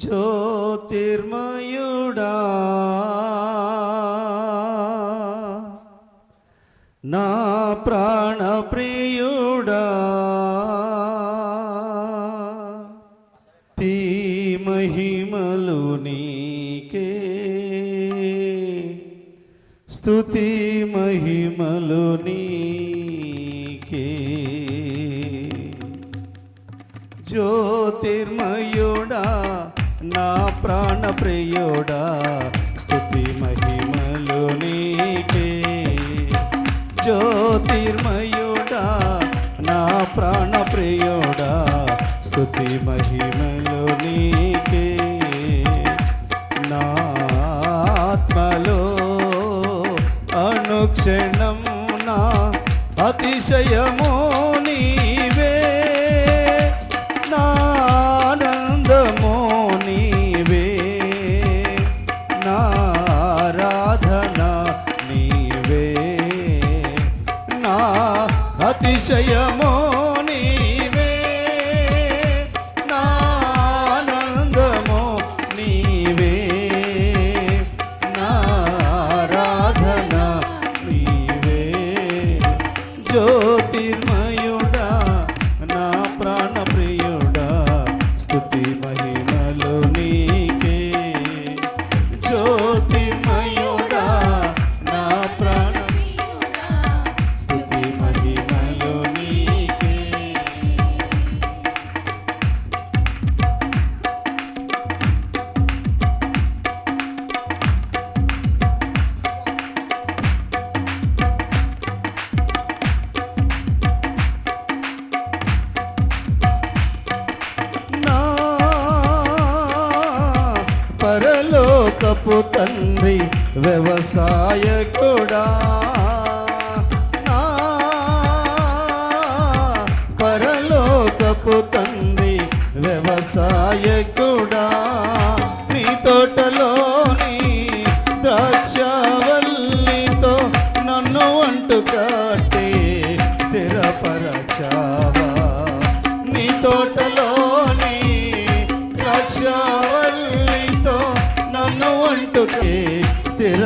జ్యోతిర్మయుడా. నా ప్రాణప్రియుడా. తీ మహిమలు నీకే. స్తుతి మహిమలు నీకే. జ్యోతిర్మయ నా ప్రాణ ప్రియుడా స్థుతి మహిమలు నీకే. జ్యోతిర్మయుడా నా ప్రాణ ప్రియుడా స్థుతి మహిమలు నీకే. నా ఆత్మలో అనుక్షణం నా అతిశయమో నీ అతిశయము నీవే. నా నీవే. నా నీవే. జ్యోతిర్మయుడా నా ప్రాణ ప్రియుడా మహిమలు నీ పరలోకపు తండ్రి వ్యవసాయకుడా నా పరలోకపు తండ్రి వ్యవసాయకుడా నీ తోటలో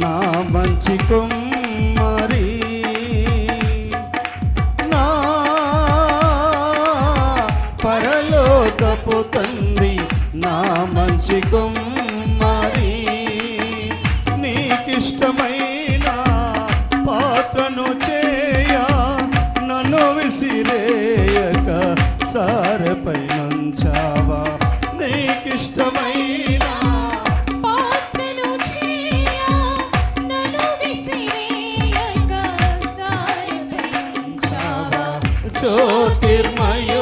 నా మంచి కుమ్మరి. నా పరలోకపు తండ్రి నా మంచి కుమ్మరి. నీకిష్టమైన జ్యోతిర్మయ